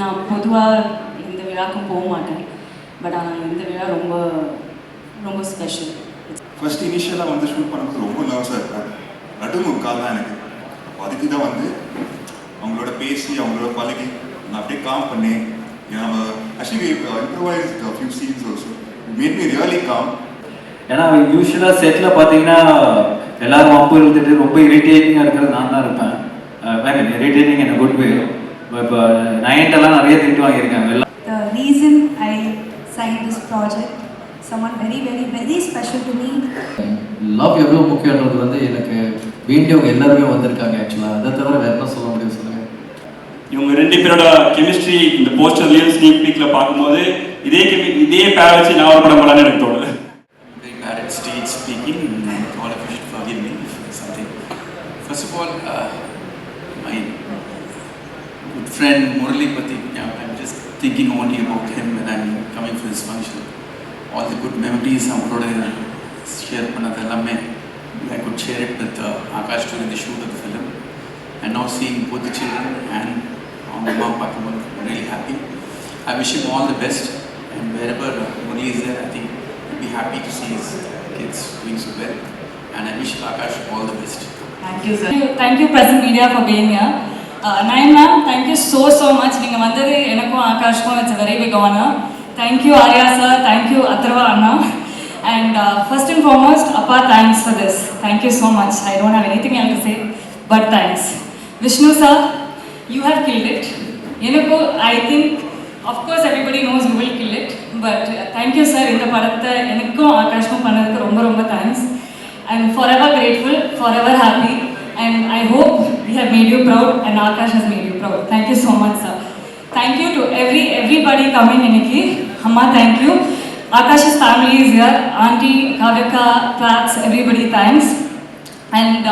நான் பொதுவாக இந்த விழாக்கும் போக மாட்டேன். பட் ஆனால் இந்த விழா ரொம்ப ரொம்ப ஸ்பெஷல் ஃபர்ஸ்ட் இனிஷியலாக வந்து ஷூட் பண்ணும்போது ரொம்ப நர்வஸாக இருப்பேன். நடுமுக்கால் தான் எனக்கு. அதுக்கு தான் வந்து அவங்களோட பேசி அவங்களோட பழகி நான் அப்படியே காம் பண்ணேன். நம்ம actually improvise few scenes also made me really calm ஏன்னா யூஸ்வலாக செட்டில் பார்த்தீங்கன்னா எல்லாரும் அப்பு எழுதிட்டு ரொம்ப இரிட்டேட்டிங்காக இருக்கிறது நான் தான் இருப்பேன். வேற இரிட்டேட்டிங் என்ன குட் வே இப்போ நைன்ட்டெல்லாம் நிறைய திட்டு வாங்கியிருக்கேன் எல்லாம் The reason I signed this project, someone very, very, very special to me. Love எவ்வளோ முக்கியன்றது வந்து எனக்கு வேண்டியவங்க எல்லாருமே வந்திருக்காங்க ஆக்சுவலாக அதை தவிர வேற என்ன சொல்ல முடியும் சொல்லுங்க இவங்க ரெண்டு பேரோட கெமிஸ்ட்ரி இந்த போஸ்டர்லயும் ஸ்னீக் பீக்ல பார்க்கும்போது இதே கெமி இதே பேர் வச்சு நான் ஒரு படம் பண்ணலாம்னு எனக்கு தோணுது very bad at stage speaking, and all of you should forgive me for something. First of all, uh, my good friend Murali Pati, yeah, I'm just thinking only about him when I'm coming for this function. All the good memories அவங்களோட share பண்ணது எல்லாமே I could share it with uh, Akash during the shoot of the film. And now seeing both the children and அவங்க அம்மா பார்க்கும்போது I'm really happy. I wish him all the best and wherever Murali is there, I think he'll be happy to see his kids doing so well. And I wish Akash all the best. Thank you sir thank you present media for being Nayan ma'am thank you so so much நீங்கள் வந்தது எனக்கும் ஆகாஷ்க்கும் it's very big honour thank you Arya sir thank you Atharvaa Anna and first and foremost அப்பா thanks for this thank you so much I don't have anything எனக்கு say but thanks Vishnu sir you have killed it எனக்கும் I think of course everybody knows you will kill it but thank you sir இந்த படத்தை எனக்கும் ஆகாஷ்க்கும் பண்ணதுக்கு ரொம்ப ரொம்ப thanks and forever grateful forever happy and I hope we have made you proud and Akash has made you proud. Thank you so much, sir. Thank you to every everybody coming in Niki. Amma, thank you. Akash's family is here. Auntie, Kavika, Prax, everybody thanks. And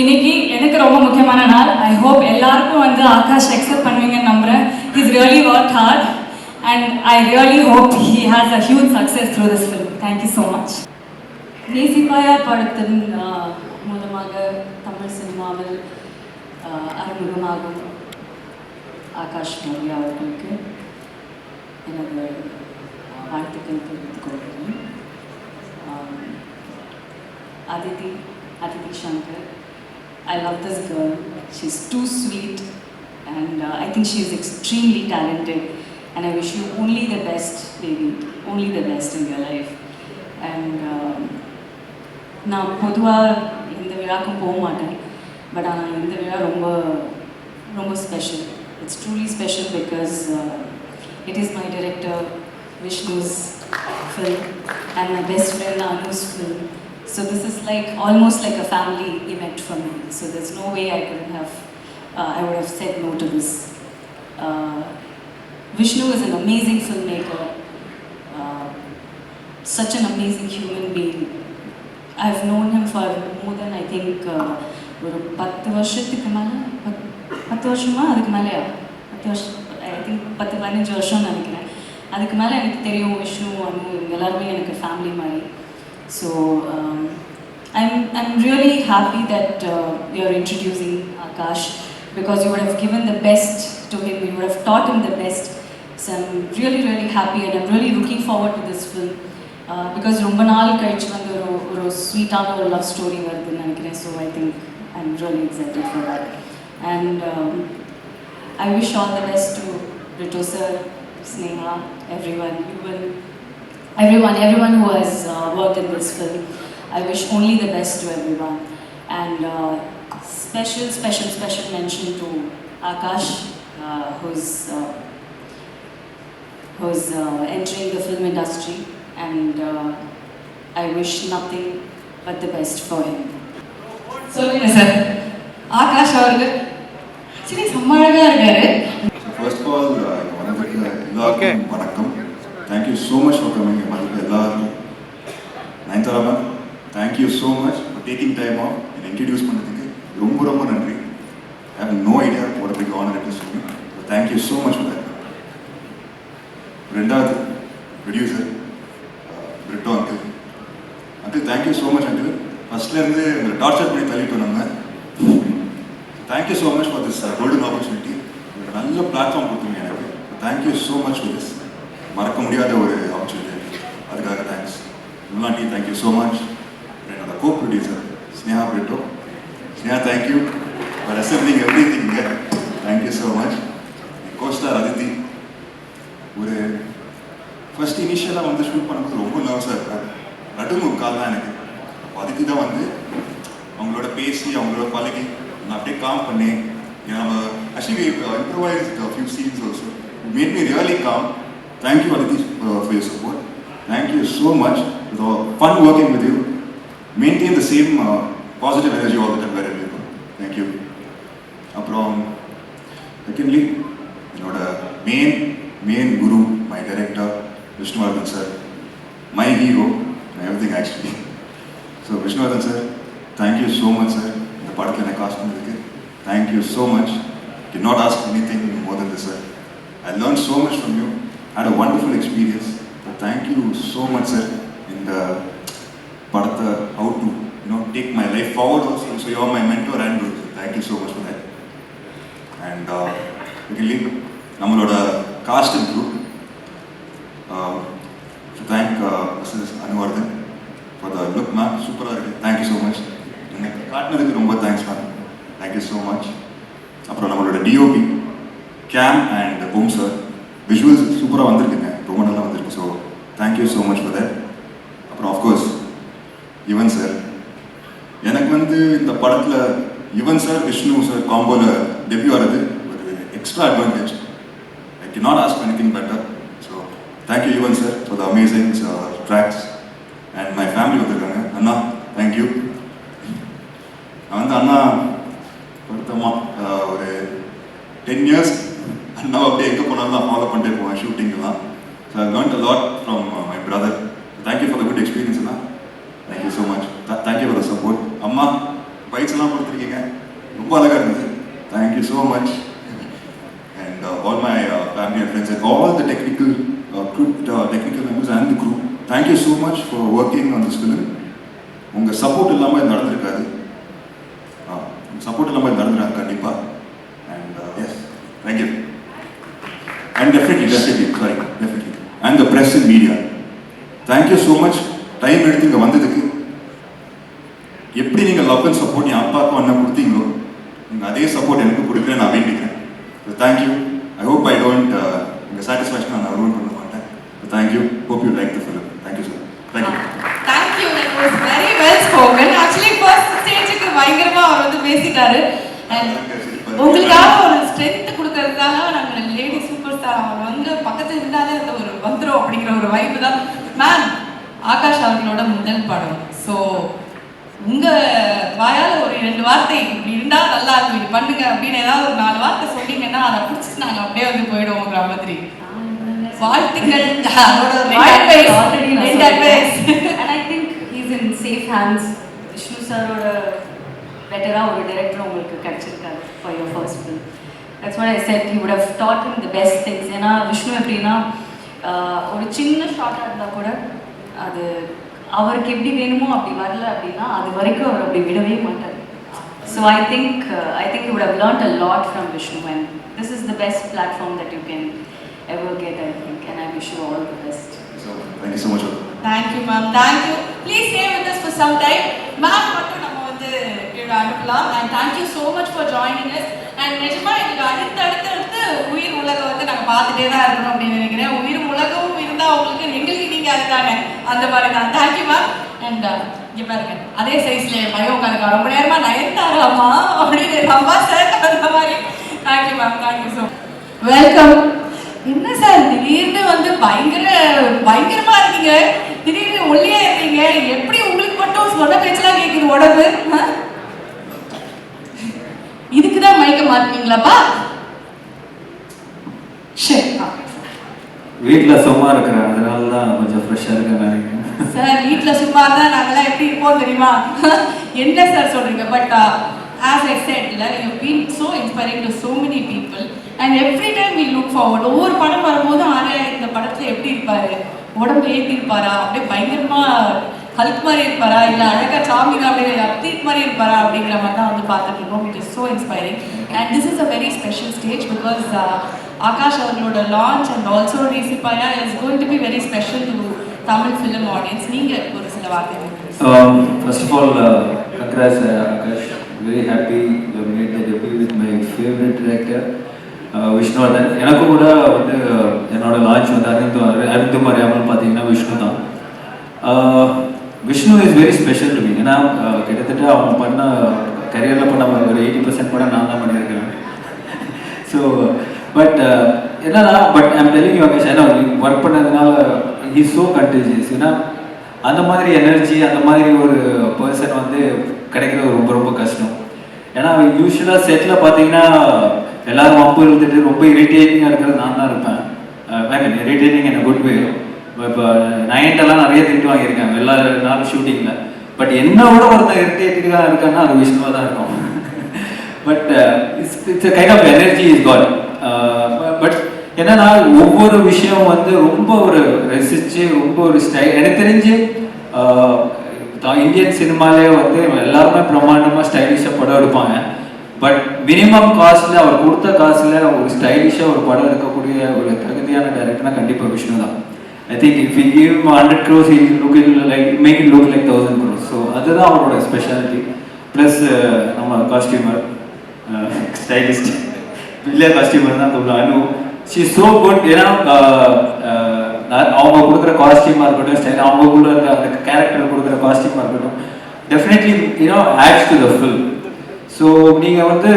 இன்னைக்கு எனக்கு ரொம்ப முக்கியமான நாள் I hope எல்லாருக்கும் வந்து Akash accept பண்ணுவீங்கன்னு நம்புகிறேன் is really work hard and I really hope he has a huge success through this film thank you so much தேசிபாயா படத்தின் மூலமாக தமிழ் சினிமாவில் அறிமுகமாகும் ஆகாஷ் மௌரியா அவர்களுக்கு எனது ஆஹ், வாழ்த்துக்கள் தெரிவித்துக் கொள்கிறேன் ஆம், Aditi, Aditi Shankar. I love this girl. She's too sweet and uh, I think she is extremely talented. And I wish you only the best, baby. Only the best in your life. And um, நான் பொதுவாக இந்த விழாக்கும் போக மாட்டேன் but ஆனால் இந்த விழா ரொம்ப ரொம்ப special it's truly special because it is my director Vishnu's film and my best friend Anu's film so this is like almost like a family event for me so there's no way I couldn't have, uh, I would have said no to this. Uh, Vishnu is an amazing filmmaker, uh, such an amazing human being. I've known him for more than I think uh, ஒரு பத்து வருஷத்துக்கு மேலே பத் பத்து வருஷமா அதுக்கு மேலேயா பத்து வருஷம் ஐ திங்க் பத்து பதினஞ்சு வருஷம்னு நினைக்கிறேன் அதுக்கு மேலே எனக்கு தெரியும் விஷ்ணு அனு எல்லாருமே எனக்கு ஃபேமிலி மாதிரி so I'm I'm really happy that you are introducing Akash because you would have given the best to him you would have taught him the best so I'm really really happy and I'm really looking forward to this film because ரொம்ப நாள் கழிச்சு வந்து ஒரு ஒரு ஸ்வீட்டான ஒரு love story வருதுன்னு நினைக்கிறேன் so I think I'm really excited for that. And um, I wish all the best to Rito sir, Sneha, everyone. You will, everyone, everyone who has uh, worked in this film. I wish only the best to everyone. And uh, special, special, special mention to Akash, uh, who's uh, who's uh, entering the film industry. And uh, I wish nothing but the best for him. சொல்லுங்க sir. Akash அவர்கள் actually செம்ம அழகா இருக்காரு first of all வந்ததுக்கு எல்லாருக்கும் வணக்கம். Thank you so much for coming வந்ததுக்கு எல்லாருக்கும். Nayanthara ma'am thank you so much for taking time off என்னை இன்ட்ரடியூஸ் பண்ணதுக்கு ரொம்ப ரொம்ப நன்றி. ஐ ஹவ் நோ ஐடியா ஒரு big honour it is me thank you so much for that ரெண்டாவது producer Britto uncle uncle thank you so much uncle ஃபர்ஸ்ட்லேருந்து உங்களை torture பண்ணி தள்ளிட்டு நம்ம. Thank you so much for this golden opportunity நல்ல platform கொடுத்தீங்க எனக்கு. Thank you so much for this மறக்க முடியாத ஒரு ஆப்பர்ச்சுனிட்டி அதுக்காக தேங்க்ஸ் முன்னாடி தேங்க்யூ ஸோ மச் என்னோட co producer Sneha Britto Sneha thank you for assembling everything thank you so much costar Aditi ஒரு ஃபஸ்ட் இனிஷியலாக வந்து ஷூட் பண்ணும்போது ரொம்ப நர்வஸாக இருப்பேன் நடுங்கும் கால் தான் எனக்கு. அதுக்கு தான் வந்து அவங்களோட பேசி அவங்களோட பழகி நான் அப்படியே காம் பண்ணி நம்ம actually improvise few scenes also made me really calm thank you Aditi for your support thank you so much fun working with you maintain the same positive energy all the time வேறு thank you அப்புறம் secondly என்னோட main main Guru my director Vishnuvardhan sir my hero so sir thank you so much sir இந்த படத்தில் எனக்கு cast பண்ணதுக்கு thank you so much D not ask anything more than this sir I learn so much from you had a wonderful experience thank you so much sir இந்த படத்தை how to know take my life forward also so you are my mentor and thank you so much for that and நம்மளோட cast and group to thank missus Anuvardhan for the look ma'am சூப்பராக இருக்குது thank you so much எனக்கு காட்டினதுக்கு ரொம்ப thanks ma'am thank you so much அப்புறம் நம்மளோட DOP கேம் and Om sir visuals சூப்பராக வந்திருக்குங்க ரொம்ப நல்லா வந்திருக்கு so thank you so much for that அப்புறம் ஆஃப்கோர்ஸ் யுவன் சார் எனக்கு வந்து இந்த படத்தில் சிவன் சார் விஷ்ணு சார் காம்போவில் டெபியூ ஆகிறது ஒரு extra advantage I could not ask anything better so thank you Yuvan sir for the amazing tracks and my family வந்திருக்காங்க. அண்ணா தேங்க்யூ நான் வந்து அண்ணா பொருத்தமாக ஒரு டென் இயர்ஸ் அண்ணா அப்படியே எங்கே போனாலும் நான் ஃபாலோ பண்ணிட்டே போவேன் ஷூட்டிங்லாம் so I learned a lot from my brother thank you for the good experience Anna. Thank you so much thank you for the support அம்மா பைக்ஸ் எல்லாம் கொடுத்துருக்கீங்க. ரொம்ப அழகாக இருந்தது thank you so much and all my family and friends and all the technical technical members and crew thank you so much for working on this film உங்கள் support இல்லாமல் இது நடந்திருக்காது. சப்போர்ட் இல்லாமல் இது கண்டிப்பாக and yes thank you and definitely definitely sorry definitely and the press and media thank you so much time எடுத்து இங்கே வந்ததுக்கு எப்படி நீங்கள் லவ் அண்ட் சப்போர்ட் என் அப்பாவுக்கும் அண்ணன் கொடுத்தீங்களோ நீங்கள் அதே சப்போர்ட் எனக்கு கொடுக்குறேன் நான் வேண்டிக்கிறேன் so thank you I hope I don't உங்கள் சாட்டிஸ்ஃபேக்ஷன் நான் ரூல் பண்ண மாட்டேன் thank you hope you like the film thank you sir thank you thank you that was very well spoken actually first ஸ்டேஜுக்கு பயங்கரமா அவர் வந்து பேசிட்டாரு அண்ட் உங்களுக்காக ஒரு ஸ்ட்ரென்த் கொடுக்கறதுக்காக நாங்கள் லேடி சூப்பர் ஸ்டார் அவர் வந்து பக்கத்துல இருந்தாலே அந்த ஒரு வந்துரும் அப்படிங்கிற ஒரு வைப்பு தான். மேம் ஆகாஷ் அவர்களோட முதல் படம். ஸோ உங்க வாயால ஒரு ரெண்டு வார்த்தை இப்படி இருந்தா நல்லா இருக்கும். இது பண்ணுங்க அப்படின்னு ஏதாவது ஒரு நாலு வார்த்தை சொன்னீங்கன்னா அதை பிடிச்சிட்டு நாங்க அப்படியே வந்து போயிடுவோங்கிற மாதிரி. வாழ்த்துக்கள். சேஃப் ஹேண்ட்ஸ் விஷ்ணு சாரோட பெட்டராக ஒரு டைரக்டர் உங்களுக்கு கிடைச்சிருக்காரு. For your first film that's what I said you would have got in the best things ஏன்னா விஷ்ணு எப்படின்னா ஆஹ், ஒரு சின்ன ஷார்ட்டாக இருந்தால் கூட அது அவருக்கு எப்படி வேணுமோ அப்படி வரல அப்படின்னா அது வரைக்கும் அவர் அப்படி விடவே மாட்டார் so I think I think you would have learned a lot from Vishnu and this is the best platform that you can ever get I think and I wish you all the best so thank you so much Thank you, ma'am. Thank you. Please stay with us for some time. Ma'am மட்டும் நம்ம அனுப்பலாம் and thank so much for for joining நிஜமா எங்களுக்கு அடுத்து அடுத்து அடுத்து உயிர் உலகம் வந்து நாங்கள் பார்த்துட்டே தான் இருக்கணும் அப்படின்னு நினைக்கிறேன். உயிர் உலகமும் இருந்தால் உங்களுக்கு எங்களுக்கு நீங்கள் அதுதானே அந்த மாதிரி தான் தேங்க்யூ மேம் அண்ட் uh, இங்கே பாருங்க. அதே சைஸ்ல பயம் உட்காந்துக்கா ரொம்ப நேரமா நயன்தாராமா அப்படின்னு ரம்பா சார் அந்த மாதிரி. Thank you ma'am thank you so welcome என்ன சார் திடீர்னு வந்து பயங்கர பயங்கரமா இருக்கீங்க. திடீர்னு ஒல்லியா இருக்கீங்க. எப்படி உங்களுக்கு மட்டும் சொன்ன பேச்செல்லாம் கேட்குது உடம்பு? இதுக்குதான் மயக்க மாட்டீங்களாப்பா சரி வீட்டில் சும்மா இருக்கிறேன். அதனால தான் கொஞ்சம் ஃப்ரெஷ்ஷாக இருக்கேன் சார் வீட்ல சும்மா இருந்தா நாங்கெல்லாம் எப்படி இருப்போம் தெரியுமா? என்ன சார் சொல்றீங்க? பட் ஆஸ் ஐ செட்ல you been so inspiring to so many people and every time we look forward ஒவ்வொரு படம் வரும்போது ஆர்யா இந்த படத்துல எப்படி இருப்பாரு? உடம்பு ஏற்றி இருப்பாரா அப்படியே பயங்கரமா ஹல்க் மாதிரி இருப்பாரா இல்ல அழகா சாமிங்க அப்படியே மாதிரி இருப்பாரா அப்படிங்கிற மாதிரி தான் வந்து பார்த்துட்டு இருக்கோம் it is so inspiring and this is a very special stage because Akash அவர்களோட launch and also ரீசிபாயா is going to be very special to Tamil film audience நீங்கள் ஒரு சில வார்த்தைகள் first of all all, Akash very happy you made happy you with my favourite debut Vishnuvardhan எனக்கு கூட வந்து என்னோட launch வந்து அறிந்து அறிந்து அறியாமல் பார்த்தீங்கன்னா விஷ்ணு தான் Vishnu is very special to me ஏன்னா கிட்டத்தட்ட அவங்க பண்ண கரியரில் பண்ண ஒரு எயிட்டி பர்சன்ட் கூட நான் தான் பண்ணியிருக்கேன். ஸோ பட் என்னன்னா but I'm telling you Akash ஏன்னா ஒர்க் பண்ணதுனால ஹீ ஸோ கண்டேஜியஸ் ஏன்னா அந்த மாதிரி எனர்ஜி அந்த மாதிரி ஒரு பர்சன் வந்து கிடைக்கிறது ரொம்ப ரொம்ப கஷ்டம். ஏன்னா யூஸ்வலாக செட்டில் பார்த்தீங்கன்னா எல்லாரும் அம்பு இருந்துட்டு ரொம்ப இரிட்டேட்டிங்காக இருக்கிறது நான் தான் இருப்பேன். இரிட்டேட்டிங் இன் குட் வே இப்போ நைன்ட்டெல்லாம் நிறைய திட்டு வாங்கியிருக்கேன் எல்லா நாளும் ஷூட்டிங்கில் பட் என்னோட ஒருத்தன் ஒருத்தன் இரிட்டேட்டிங்காக இருக்கான்னா அது விஷ்ணுவாக தான் இருக்கும். But it's it's kind of energy is God but என்னன்னா ஒவ்வொரு விஷயம் வந்து ரொம்ப ஒரு ரசிச்சு ரொம்ப ஒரு ஸ்டைல் எனக்கு தெரிஞ்சு இந்தியன் சினிமாலே வந்து எல்லாருமே பிரம்மாண்டமாக ஸ்டைலிஷாக படம் எடுப்பாங்க. பட் மினிமம் காஸ்ட்ல அவர் கொடுத்த காசுல ஒரு ஸ்டைலிஷாக ஒரு படம் எடுக்கக்கூடிய ஒரு தகுதியான டைரக்டர்னா கண்டிப்பாக விஷ்ணு தான் I think if you give hundred crores he'll look it like make it look like thousand crores so அதுதான் அவரோட ஸ்பெஷாலிட்டி ப்ளஸ் uh, நம்ம காஸ்டியூமர் ஸ்டைலிஸ்ட் வில்லிய காஸ்டியூமர் தான் அந்த அனு ஷி சோ குட் ஏன்னா uh, uh, அவங்க கொடுக்குற காஸ்டியூமாக இருக்கட்டும் ஸ்டைல் அவங்க இருக்க அந்த கேரக்டர் கொடுக்குற காஸ்டியூமாக இருக்கட்டும் definitely you know adds to the feel so நீங்கள் வந்து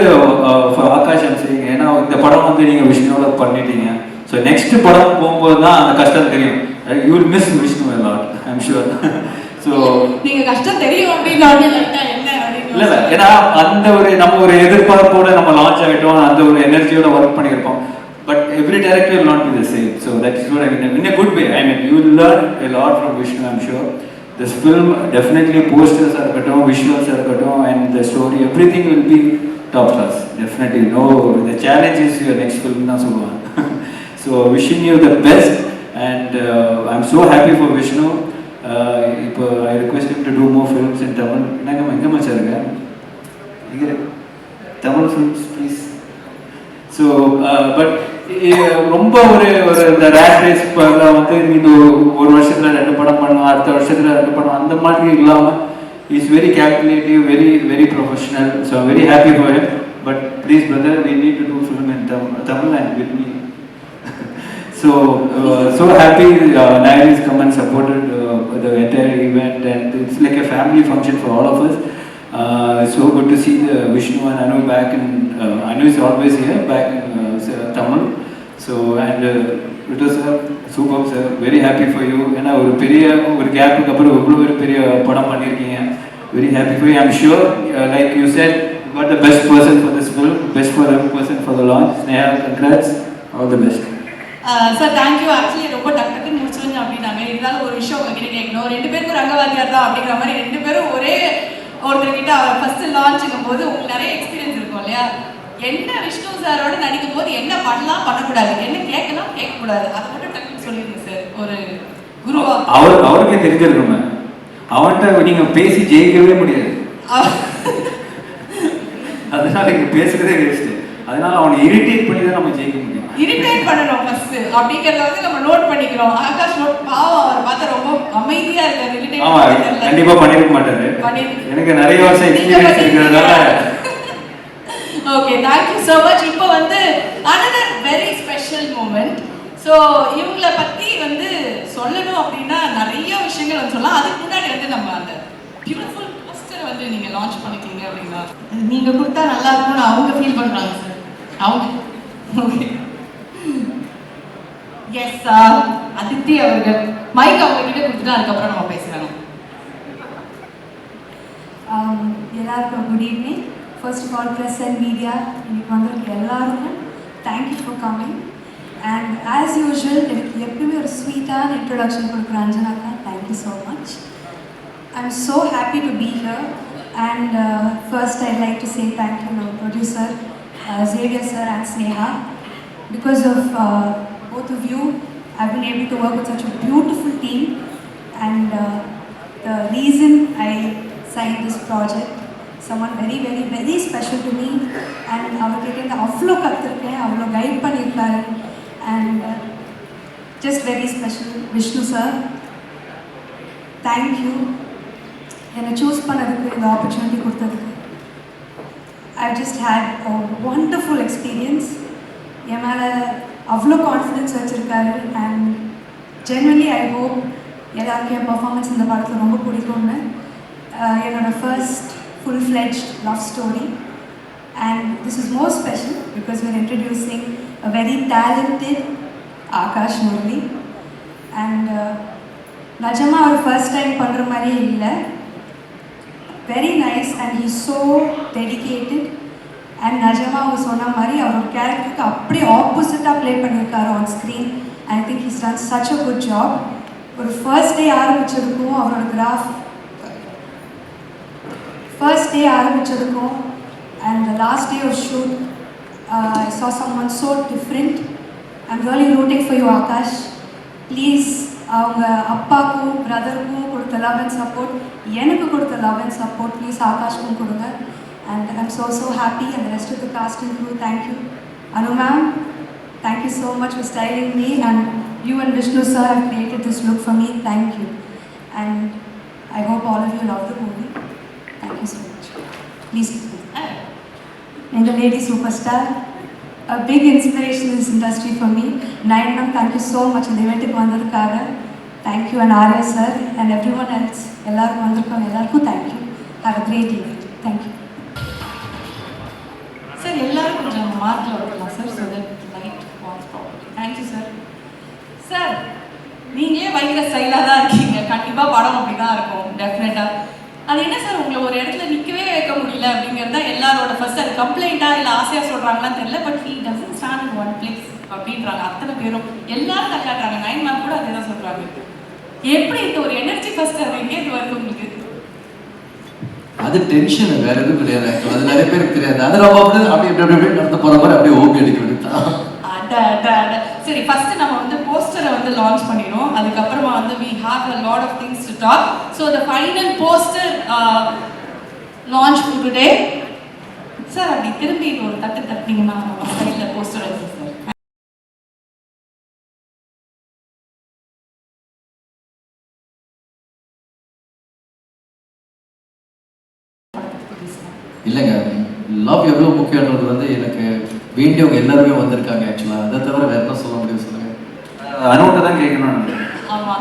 ஆகாஷ் செய்யுங்க ஏன்னா இந்த படம் வந்து நீங்கள் விஷ்ணுவோட பண்ணிட்டீங்க. ஸோ நெக்ஸ்ட் படம் போகும்போது தான் அந்த கஷ்டம் தெரியும் you will miss Vishnu lot I'm sure so நீங்க கஷ்டம் தெரியும் இல்ல இல்ல ஏன்னா அந்த ஒரு நம்ம ஒரு எதிர்பார்ப்போட நம்ம லான்ச் ஆகிட்டோம் அந்த ஒரு எனர்ஜியோட ஒர்க் பண்ணியிருப்போம் but every director same so that is what I mean in a good way I mean you will learn a lot from Vishnu I'm sure this film definitely posters are இருக்கட்டும் are இருக்கட்டும் and the story everything will be top class definitely no the challenge is your next film தான் சொல்லுவாங்க so wishing you the best and uh, I'm so happy for Vishnu. Uh, இப்போ I request to do more films in Tamil என்னங்க எங்கே மச்சான் இருக்க? Tamil films please so but ரொம்ப ஒரு ஒரு இந்த ரேட் ரேஸ் வந்து இந்த ஒரு- வருஷத்தில் ரெண்டு படம் பண்ணலாம் அடுத்த வருஷத்தில் ரெண்டு படம் அந்த மாதிரி இல்லாமல் is very calculative very very professional so very happy for but please brother we need to do film in Tamil and with me So, uh, so happy uh, Nayaris come and supported uh, the entire event and it's like a family function for all of us. Uh, so good to see the Vishnu and Anu back in, uh, Anu is always here, back in uh, Tamil. So, and uh, it was uh, superb sir, very happy for you. ஏன்னா ஒரு பெரிய ஒரு கேப்புக்கு அப்புறம் இவ்வளோ ஒரு பெரிய படம் பண்ணியிருக்கீங்க very happy for you I'm sure like you said got the best person for this film, best for every person for the launch. Sneha, congrats, all the best. Sir thank you actually ரொம்ப டக்கு டக்குன்னு முடிச்சுருங்க அப்படின்னாங்க. இருந்தாலும் ஒரு விஷயம் உங்ககிட்ட கேட்கணும். ரெண்டு பேருக்கும் ரங்கவாதியார் தான் அப்படிங்கிற மாதிரி ரெண்டு பேரும் ஒரே ஒருத்தர்கிட்ட ஃபர்ஸ்ட் லான்ச்சுங்கும் போது உங்களுக்கு நிறைய எக்ஸ்பீரியன்ஸ் இருக்கும் இல்லையா? என்ன விஷ்ணு சாரோட நடிக்கும் போது என்ன பண்ணலாம் பண்ணக்கூடாது? என்ன கேட்கலாம் கேட்கக்கூடாது? அதை மட்டும் டக்குன்னு சொல்லிடுங்க சார் ஒரு குருவா. அவர் அவருக்கே தெரிஞ்சிருக்குமே அவன்கிட்ட நீங்க பேசி ஜெயிக்கவே முடியாது. அதனால இங்க பேசுறதே வேஸ்ட் அதனால அவனை இரிட்டேட் பண்ணி தான் நம்ம ஜெயிக்க முடியும். இரிட்டேட் பண்ணணும் ஃபர்ஸ்ட் அப்படிங்கறத வந்து நம்ம நோட் பண்ணிக்கிறோம். ஆகாஷ் நோட் பாவம் அவர் பார்த்தா ரொம்ப அமைதியா இருக்காரு. ஆமா இரிட்டேட் கண்டிப்பா பண்ணிருக்க மாட்டாரு. எனக்கு நிறைய வருஷம் எக்ஸ்பீரியன்ஸ் இருக்கிறதுனால. ஓகே தேங்க்யூ ஸோ மச் இப்போ வந்து another very special moment so இவங்கள பத்தி வந்து சொல்லணும் அப்படின்னா நிறைய விஷயங்கள் வந்து சொல்லலாம். அதுக்கு முன்னாடி வந்து நம்ம அந்த பியூட்டிஃபுல் போஸ்டரை வந்து நீங்க லான்ச் பண்ணிட்டீங்க அப்படின்னா நீங்க கொடுத்தா நல்லா இருக்கும்னு அவங்க ஃபீல் பண்றாங்க சார் அவங்க ஓகே. எஸ் அதித்தி அவர்கள். மைக் அவங்க கிட்ட கொடுத்துட்டு அதுக்கப்புறம் நம்ம பேசுறாங்க எல்லாருக்கும் good evening first of all press and media இன்னைக்கு வந்திருக்க எல்லாருக்கும் thank you for coming and as usual எனக்கு எப்பவுமே ஒரு ஸ்வீட்டான இன்ட்ரொடக்ஷன் கொடுக்குற அஞ்சனாக்கா thank you so much I am so happy to be here and first I like to say thank you நம்ம producer Xavier sir and Sneha because of uh, both of you I've been able to work with such a beautiful team and uh, the reason I signed this project someone very very very special to me and அவர்கிட்ட இருந்து அவ்வளோ கற்றுருக்கேன் அவ்வளோ guide பண்ணியிருக்காரு and just very special Vishnu sir thank you என்னை choose பண்ணதுக்கு இந்த opportunity கொடுத்ததுக்கு I just had a wonderful experience என் மேலே அவ்வளோ கான்ஃபிடென்ஸ் வச்சுருக்காரு. அண்ட் ஜென்ரலி ஐ ஹோப் எல்லாருக்கும் என் பர்ஃபார்மன்ஸ் இந்த படத்தில் ரொம்ப பிடிக்கும்னு. என்னோடய first full fledge love story and this is more special because we're introducing a very talented Akash Murali and நிஜமாக அவர் ஃபர்ஸ்ட் டைம் பண்ணுற மாதிரியே இல்லை. Very nice and he so dedicated and நிஜமாக அவங்க சொன்ன மாதிரி அவரோட கேரக்டருக்கு அப்படியே ஆப்போசிட்டாக ப்ளே பண்ணியிருக்காரு on screen I think he's done such a good job ஒரு ஃபர்ஸ்ட் டே ஆரம்பிச்சதுக்கும் அவரோட graph first day ஆரம்பிச்சதுக்கும் and last day of shoot I saw someone so different I'm really rooting for you Akash please அவங்க அப்பாவுக்கும் பிரதருக்கும் கொடுத்த love and support எனக்கு கொடுத்த love and support please ஆகாஷ்க்கும் கொடுங்க. And I'm so so happy and rest of the cast in crew thank you Anu ma'am thank you so much for styling me and you and Vishnu sir have created this look for me thank you and I hope all of you love the movie thank you so much please எங்கள் lady super star a big inspiration in this industry for me. Nine ma'am, thank you so much. இந்த இவெண்ட்டுக்கு வந்ததுக்காக thank you and Arya sir and everyone else எல்லாருக்கும் வந்திருக்கோம் எல்லாருக்கும் thank you Have a great evening. Sir எல்லாரும் கொஞ்சம் மார்க்கில் வரலாம் sir so that light what's thank you sir sir நீங்களே பயங்கர ஸ்டைலாக தான் இருக்கீங்க. கண்டிப்பாக படம் அப்படி தான் இருக்கும் டெஃபினட்டாக அது என்ன சார் உங்களை ஒரு இடத்துல நிற்கவே வைக்க முடியல அப்படிங்கிறது தான் எல்லாரோட ஃபர்ஸ்ட் அது கம்ப்ளைண்ட்டாக இல்லை ஆசையாக சொல்கிறாங்களான்னு தெரியல but he doesn't stand in one place அப்படின்றாங்க. அத்தனை பேரும் எல்லாரும் கல்லாட்டுறாங்க நைன் மேம் கூட அதே தான் சொல்கிறாங்க எப்படி இந்த ஒரு எனர்ஜி ஃபர்ஸ்ட் அது எங்கேருந்து வருது உங்களுக்கு? அது டென்ஷன் வேற எதுவும் கிடையாது. அது நிறைய பேருக்கு தெரியாது. அது நம்ம அப்படியே இப்படி அப்படி இப்படி நடந்து போற மாதிரி அப்படியே ஓபி அடிக்க அட சரி ஃபர்ஸ்ட் நம்ம வந்து போஸ்டரை வந்து லான்ச் பண்ணிடுவோம் அதுக்கப்புறமா வந்து we have a lot of things to talk. So the final poster uh, launch for today. Sir அப்படி திரும்பி ஒரு தட்டு தட்டினீங்கன்னா நம்ம சைடில் போஸ்டர் லவ் எவ்வளோ முக்கியன்றது வந்து எனக்கு வேண்டியவங்க எல்லாருமே வந்திருக்காங்க ஆக்சுவலாக அதை தவிர வேற என்ன சொல்ல முடியும் சொல்லுங்க? அனுகிட்ட தான் கேட்கணும் நினைக்கிறேன். ஆமா.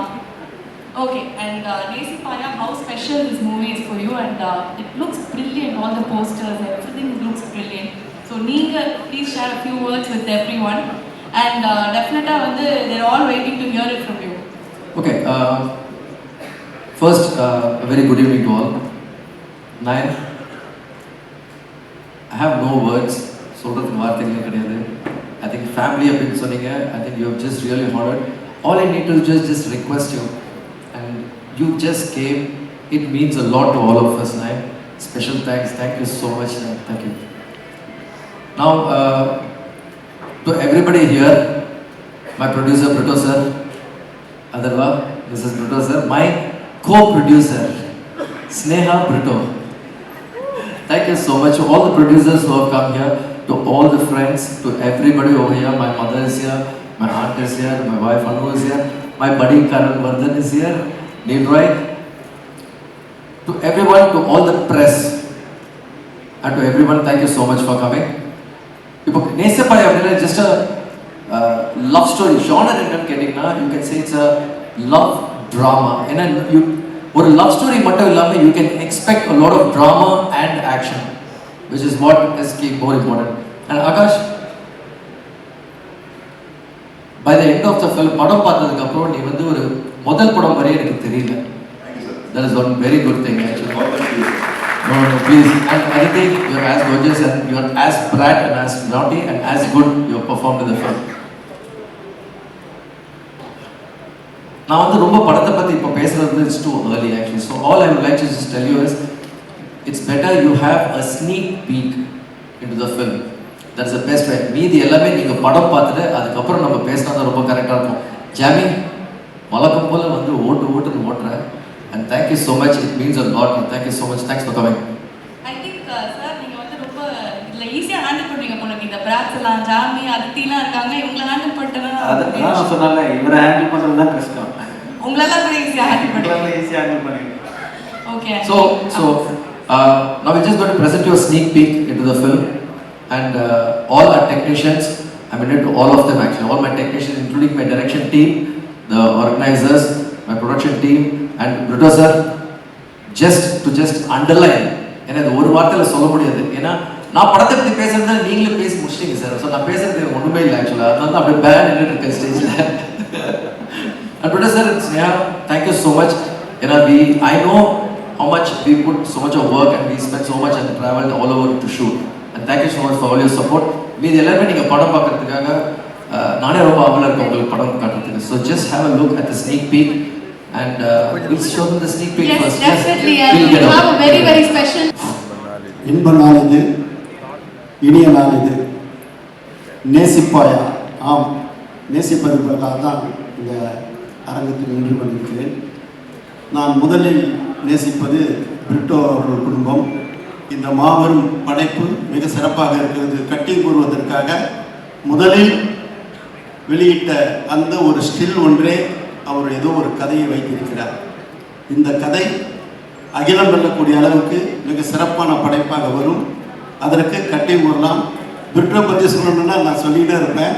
Okay and Nesippaya how special this movie is for you and it looks brilliant all the posters everything looks brilliant so நீங்கள் please share few words with everyone and டெஃபினட்டாக வந்து they're all waiting to hear it from you okay first very good evening to all Nayan I have no words சொல்கிறதுக்கு வார்த்தைகளே கிடையாது I think family அப்படின்னு சொன்னீங்க I think you just really heart all I need to just just request you and you just came it means a lot to all of us Nayan special thanks thank you so much thank you Now, uh, to everybody here, my producer, Brito sir, Adarva, this is Brito sir, my co-producer, Sneha Brito. Thank you so much to all the producers who have come here, to all the friends, to everybody over here. My mother is here, my aunt is here, my wife Anu is here, my buddy Karan Vardhan is here, Neil Roy. To everyone, to all the press, and to everyone, thank you so much for coming. இப்போ நேசப்பாய் அப்படின்னா just love story genre என்னன்னு கேட்டிங்கன்னா you can say it's a love drama ஏன்னா you ஒரு love story மட்டும் இல்லாமல் you can expect a lot of drama and action which is what is key more important and Akash by the end of the film படம் பார்த்ததுக்கப்புறம் நீ வந்து ஒரு முதல் படம் வரையே எனக்கு தெரியல. That is one very good thing No, no, please. And Aditi, you're as gorgeous and you're as bright and as naughty and as good you performed in the film. நான் வந்து ரொம்ப படத்தை பற்றி இப்போ பேசுறது it's too early actually so all I would like to just tell you is it's better you have a sneak peek into the film that's the best way மீதி எல்லாமே நீங்கள் படம் பார்த்துட்டு அதுக்கப்புறம் நம்ம பேசினா தான் ரொம்ப கரெக்டாக இருக்கும். ஜாமி வழக்கம் போல் வந்து ஓட்டு ஓட்டுன்னு ஓட்டுறேன் and thank you so much it means a lot thank you so much thanks for coming I think கொடுத்துடலாம் ஜாமி அதித்திலாம் இருக்காங்க இவங்களை ஹேண்டில் பண்ணிட்டேன்னா அதான் நான் சொன்னேன்ல இவரை ஹேண்டில் பண்ணுறது தான் கஷ்டம் உங்களெல்லாம் கூட ஈஸியாக ஹேண்டில் பண்ணுறேன் ஈஸியாக ஹேண்டில் பண்ணிடுவேன் okay so uh, now we're just going to present you a sneak peek into the film, and uh, all our technicians, I'm indebted to all of them actually, all my technicians, including my direction team, the organizers, my production team, and producer, just to just underline, ஏன்னா இது ஒரு வார்த்தையில் சொல்ல முடியாது ஏன்னா நான் படத்தை பற்றி பேசுறத நீங்களே பேசி முடிச்சிட்டீங்க சார் ஸோ நான் பேசுறது ஒன்றுமே இல்லை ஆக்சுவலாக அதனால தான் அப்படியே பேன் நின்றுட்டு இருக்கேன் ஸ்டேஜில் Sneha, thank you so much. You know, we I know how much we put so much of work and we spent so much and traveled all over to shoot. And thank you so much for all your support. மீதி எல்லாருமே நீங்கள் படம் பார்க்கறதுக்காக நானே ரொம்ப ஆவலாக இருக்கேன் உங்களுக்கு படம் காட்டுறதுக்கு so just have a look at the sneak peek and will show the sneak peek Yes, first definitely. And we have a very, very special இன்ப நாள் இது இனிய நாள் இது நேசிப்பாயா? ஆம். நேசிப்பதற்காக தான் இந்த அரங்கத்தில் நின்று கொண்டிருக்கிறேன். நான் முதலில் நேசிப்பது பிரிட்டோ அவர்கள் குடும்பம். இந்த மாபெரும் படைப்பு மிக சிறப்பாக இருக்கிறது. கட்டி கூறுவதற்காக முதலில் வெளியிட்ட அந்த ஒரு ஸ்டில் ஒன்றே அவர் ஏதோ ஒரு கதையை வைத்திருக்கிறார். இந்த கதை அகிலம் வெல்லக்கூடிய அளவுக்கு மிக சிறப்பான படைப்பாக வரும். அதற்கு கட்டி கூறலாம் பிரிட்டோ பற்றி சொல்லணும்னா நான் சொல்லிக்கிட்டே இருப்பேன்.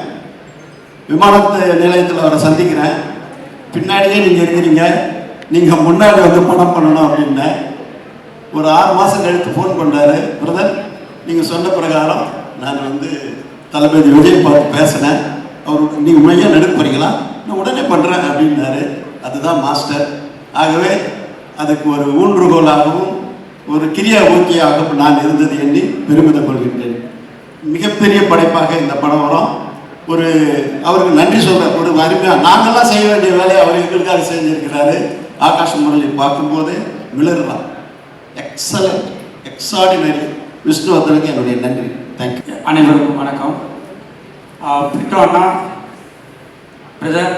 விமானத்து நிலையத்தில் அவரை சந்திக்கிறேன். பின்னாடியே நீங்கள் இருக்கிறீங்க. நீங்கள் முன்னாடி வந்து பணம் பண்ணணும் அப்படின்னேன் ஒரு ஆறு மாதம் கழித்து ஃபோன் பண்ணுறாரு பிரதர் நீங்கள் சொன்ன பிரகாரம் நான் வந்து தளபதி விஜய் பார்த்து பேசினேன். அவர் நீங்கள் உண்மையாக நடிக்க போகிறீங்களா நான் உடனே பண்ணுறேன் அப்படின்னாரு. அதுதான் மாஸ்டர். ஆகவே அதுக்கு ஒரு ஊன்றுகோலாகவும் ஒரு கிரியா ஊக்கியாகவும் நான் இருந்தது எண்ணி பெருமிதம் கொள்கின்றேன் மிகப்பெரிய படைப்பாக இந்த படம் வரும். ஒரு அவருக்கு நன்றி சொல்ற ஒரு அருமையாக நாங்கள்லாம் செய்ய வேண்டிய வேலையை அவர் எங்களுக்காக செஞ்சிருக்கிறாரு. ஆகாஷ் முரளி பார்க்கும்போது விளரலாம் எக்ஸலண்ட் எக்ஸார்டினரி விஷ்ணுவர்தனுக்கு என்னுடைய நன்றி. தேங்க்யூ அனைவருக்கும் வணக்கம். பிரிட்டோ அண்ணா பிரதர்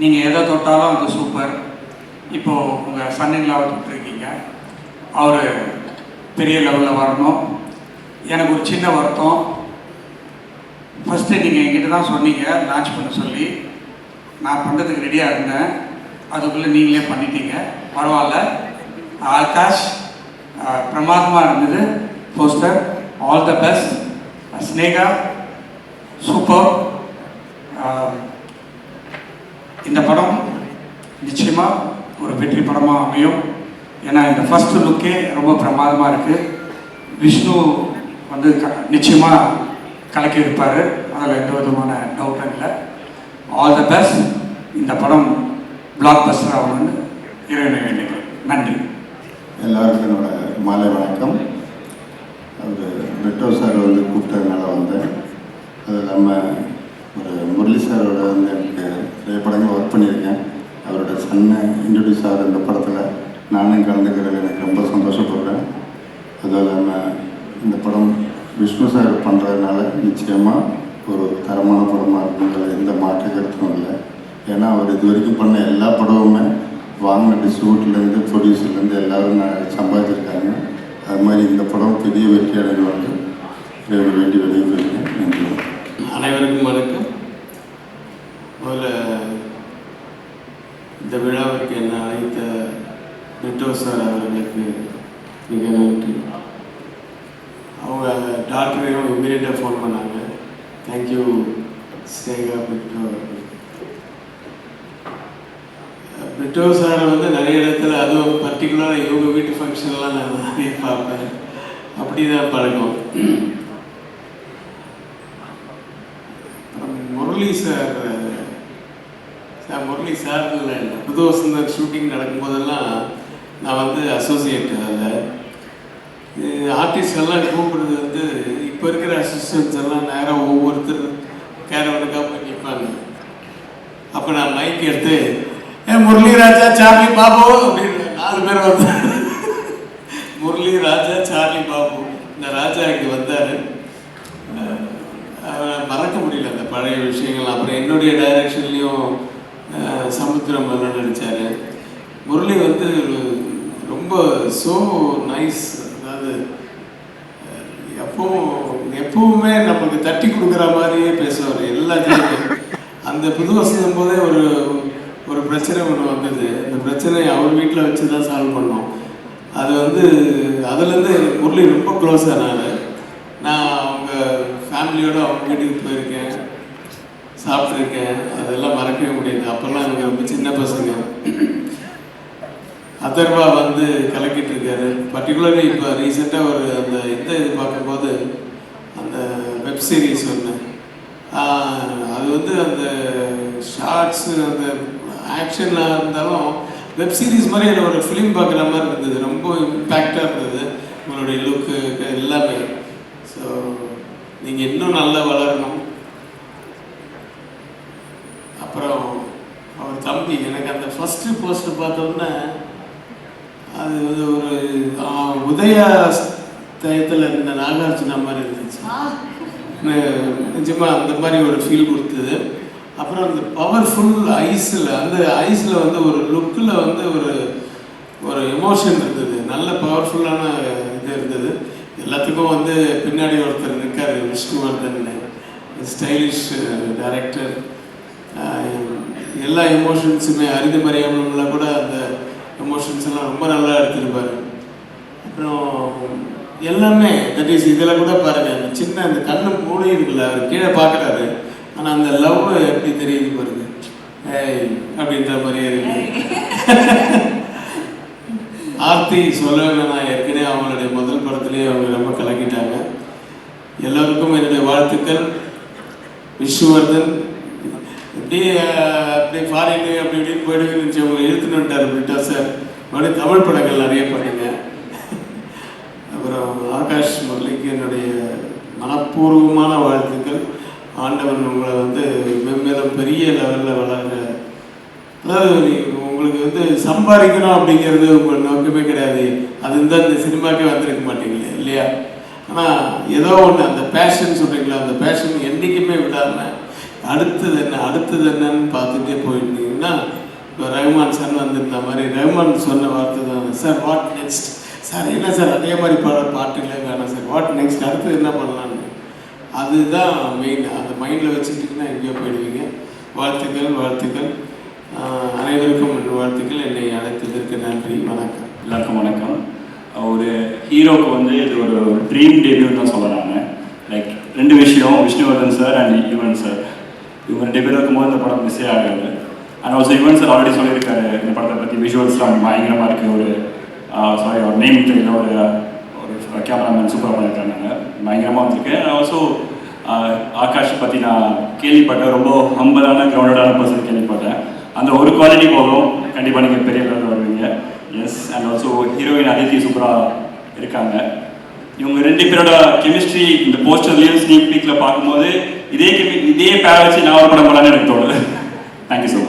நீங்கள் எதை தொட்டாலும் அது சூப்பர் இப்போது உங்கள் சன்னிங்களாவை தொட்டிருக்கீங்க. அவர் பெரிய லெவலில் வரணும். எனக்கு ஒரு சின்ன வருத்தம். ஃபஸ்ட்டு நீங்கள் என்கிட்ட தான் சொன்னீங்க லான்ச் பண்ண சொல்லி. நான் பண்ணுறதுக்கு ரெடியாக இருந்தேன். அதுக்குள்ளே நீங்களே பண்ணிட்டீங்க. பரவாயில்ல. ஆகாஷ் பிரமாதமாக இருந்தது. Poster all the best Sneha super இந்த படம் நிச்சயமாக ஒரு வெற்றி படமாக அமையும். ஏன்னா இந்த ஃபஸ்ட்டு லுக்கே ரொம்ப பிரமாதமாக இருக்குது விஷ்ணு வந்து க நிச்சயமாக கலக்கி இருப்பார் அதில் எந்த விதமான டவுட்டும் இல்லை. ஆல் த பெஸ்ட் இந்த படம் பிளாக் பஸ்டர் ஆகணும்னு இறைவனை வேண்டிக்கிறேன் நன்றி. எல்லாருக்கும் என்னோட மாலை வணக்கம். அவர் பிரிட்டோ சார் வந்து கூப்பிட்டதுனால வந்தேன். அது இல்லாமல் ஒரு முரளி சாரோட வந்து எனக்கு நிறைய படங்கள் ஒர்க் பண்ணியிருக்கேன். அவரோட சன்னை இன்ட்ரடியூஸ் ஆகிற இந்த படத்தில் நானும் கலந்துக்கிறது எனக்கு ரொம்ப சந்தோஷப்படுறேன் அதுவும் இல்லாமல் இந்த படம் விஷ்ணு சார் பண்ணுறதுனால நிச்சயமாக ஒரு தரமான படமாக இருக்குங்கிறது எந்த மாற்று கருத்தும் இல்லை. ஏன்னா அவர் இது வரைக்கும் பண்ண எல்லா படமுமே வாங்கின டிஸ்ட்ரிபியூட்லேருந்து ப்ரொடியூசர்லேருந்து எல்லாரும் நான் சம்பாதிச்சிருக்காங்க. அது மாதிரி இந்த படம் பெரிய வெற்றி அடைவாங்க வந்து வேண்டி விடைபெறுகிறேன். நன்றி. அனைவருக்கும் வணக்கம். முதல்ல இந்த விழாவிற்கு என்னை அழைத்த நெட்டோ சார் அவர்களுக்கு மிக நன்றி அவங்க டாக்டரையும் இம்மீடியட்டாக ஃபோன் பண்ணாங்க. Thank you Sneha Britto Britto sir வந்து நிறைய இடத்துல அதுவும் பர்டிகுலராக இவங்க வீட்டு ஃபங்க்ஷன்லாம் நான் நிறைய பார்ப்பேன். அப்படி தான் பழக்கம் Murali sir sir Murali sir இல்லை புது வசந்தர் ஷூட்டிங் நடக்கும்போதெல்லாம் நான் வந்து அசோசியேட் அதில் ஆர்டிஸ்டெல்லாம் கூப்பிடுறது வந்து இப்போ இருக்கிற அசிஸ்டன்ஸ் எல்லாம் நேராக ஒவ்வொருத்தர் கேரவனுக்காக போய் நிற்பாங்க அப்போ நான் மைக் எடுத்து ஏ முரளி ராஜா சார்லி பாபு அப்படின்னு நாலு பேர் வந்து முரளி ராஜா சார்லி பாபு. இந்த ராஜா இங்கே வந்தார். மறக்க முடியல அந்த பழைய விஷயங்கள். அப்புறம் என்னுடைய டைரக்ஷன்லேயும் சமுத்திரம் மன்னன் நடித்தார் முரளி வந்து ரொம்ப ஸோ நைஸ் அதாவது எப்பவும் எப்போ எப்பவுமே நமக்கு தட்டி கொடுக்குற மாதிரியே பேசுவார். எல்லாத்தையும் அந்த புது வசதம் போதே ஒரு ஒரு பிரச்சனை ஒன்று வந்தது. அந்த பிரச்சனையை அவர் வீட்டில் வச்சு தான் சால்வ் பண்ணோம். அது வந்து அதுலேருந்து எனக்கு முரளி ரொம்ப க்ளோஸாக நான். நான் அவங்க ஃபேமிலியோடு அவங்க வீட்டுக்கு போயிருக்கேன். சாப்பிட்ருக்கேன் அதெல்லாம் மறக்கவே முடியாது. அப்போல்லாம் எனக்கு ரொம்ப சின்ன பசங்க. அதர்வா வந்து கலக்கிட்டு இருக்காரு பர்டிகுலர்லி இப்போ ரீசெண்டாக ஒரு அந்த இந்த இது பார்க்கும்போது அந்த வெப் சீரிஸ் ஒன்று அது வந்து அந்த ஷார்ட்ஸு அந்த ஆக்ஷனாக இருந்தாலும் வெப் சீரிஸ் மாதிரி எனக்கு ஒரு ஃபிலிம் பார்க்குற மாதிரி இருந்தது. ரொம்ப இம்பேக்டாக இருந்தது. உங்களுடைய லுக்கு எல்லாமே. ஸோ நீங்கள் இன்னும் நல்லா வளரணும். அப்புறம் அவர் தம்பி எனக்கு அந்த ஃபஸ்ட்டு போஸ்ட்டு பார்த்தோன்னே அது வந்து ஒரு உதயா டயத்தில் இருந்த நாகார்ஜுனா மாதிரி இருந்துச்சு. நி- நிஜமா அந்த மாதிரி ஒரு ஃபீல் கொடுத்தது. அப்புறம் அந்த பவர்ஃபுல் ஐஸில் அந்த ஐஸில் வந்து ஒரு லுக்கில் வந்து ஒரு ஒரு எமோஷன் இருந்தது. நல்ல பவர்ஃபுல்லான இது இருந்தது. எல்லாத்துக்கும் வந்து பின்னாடி ஒருத்தர் இருக்கார் விஷ்ணுவர்தன் ஸ்டைலிஷ் டைரக்டர் எல்லா எமோஷன்ஸுமே அரிது மறியாமல கூட அந்த எமோஷன்ஸ் எல்லாம் ரொம்ப நல்லா எடுத்திருப்பாரு அப்புறம் எல்லாமே தட் இஸ் இதில் கூட பாருங்க அந்த சின்ன அந்த கண்ணு மூடி இருக்குல்ல அவர் கீழே பார்க்குறாரு. ஆனால் அந்த லவ் எப்படி தெரியுது பாருங்க. ஏய் அப்படின்ற மாதிரியே இருக்கு. ஆர்த்தி சொல்லவே வேணாம் ஏற்கனவே அவங்களுடைய முதல் படத்துலேயே அவங்க ரொம்ப கலக்கிட்டாங்க. எல்லோருக்கும் என்னுடைய வாழ்த்துக்கள். விஷ்ணுவர்தன் அப்படியே அஹ், அப்படியே ஃபாரின் அப்படி இப்படின்னு போயிடுவீங்கன்னு நினச்சி அவங்க இழுத்துன்னு வந்துட்டார் பிரிட்டா சார் மறுபடியும் தமிழ் படங்கள் நிறைய பண்ணுங்க அப்புறம் ஆகாஷ் முரளிக்கு என்னுடைய மனப்பூர்வமான வாழ்த்துக்கள். ஆண்டவன் உங்களை வந்து மென்மேலும் பெரிய லெவலில் வளர்க அதாவது உங்களுக்கு வந்து சம்பாதிக்கணும் அப்படிங்கிறது உங்கள் நோக்கமே கிடையாது. அது இருந்தால் இந்த சினிமாக்கே வந்திருக்க மாட்டீங்களே இல்லையா? ஆனால் ஏதோ ஒன்று அந்த பேஷன் சொல்கிறீங்களா அந்த பேஷன் என்றைக்குமே விடாமல் அடுத்தது என்ன? அடுத்தது என்னன்னு பார்த்துட்டே போயிருந்தீங்கன்னா இப்போ ரஹ்மான் சார் வந்திருந்த மாதிரி ரஹ்மான் சொன்ன வார்த்தை தான் சார் வாட் நெக்ஸ்ட் சார் என்ன சார் அதே மாதிரி பாட பாட்டுகளே வேணாம் சார் வாட் நெக்ஸ்ட் அடுத்து என்ன பண்ணலான்னு அதுதான் மெயின் அந்த மைண்டில் வச்சுக்கிட்டிங்கன்னா எங்கேயோ போயிடுவீங்க. வாழ்த்துக்கள் வாழ்த்துக்கள். அனைவருக்கும் என் வாழ்த்துக்கள். என்னை அழைத்ததற்கு நன்றி. வணக்கம். எல்லாருக்கும் வணக்கம். ஒரு ஹீரோக்கு வந்து இது ஒரு ட்ரீம் டெபியூட் தான் சொல்கிறாங்க லைக் ரெண்டு விஷயம். Vishnuvardhan sir and Yuvan sir இவங்க ரெண்டு பேரும் இருக்கும்போது இந்த படம் மிஸ்ஸே ஆகாது. And also Yuvan sir already சொல்லியிருக்காரு. இந்த படத்தை பற்றி விஷுவல்ஸ்லாம் பயங்கரமாக இருக்குது ஒரு சாரி ஒரு நேம் தெரியல. ஒரு ஒரு கேமராமேன் சூப்பராக பண்ணியிருக்காங்க பயங்கரமாக வந்திருக்கு. அண்ட் ஆல்சோ ஆகாஷ் பற்றி நான் கேள்விப்பட்டேன். ரொம்ப ஹம்பலான கிரவுண்டடான பர்சன் கேள்விப்பட்டேன். அந்த ஒரு குவாலிட்டி போதும். கண்டிப்பாக நீங்கள் பெரிய லெவலில் வருவீங்க. Yes and also heroine Aditi சூப்பராக இருக்காங்க. இவங்க ரெண்டு பேரோட கெமிஸ்ட்ரி இந்த போஸ்டர்லையும் ஸ்னீக் பீக்கில் பார்க்கும்போது இதே இதே பேரை வச்சு நான் ஒரு படம் பண்ணலான்னு எனக்கு தோணுது. Thank you so much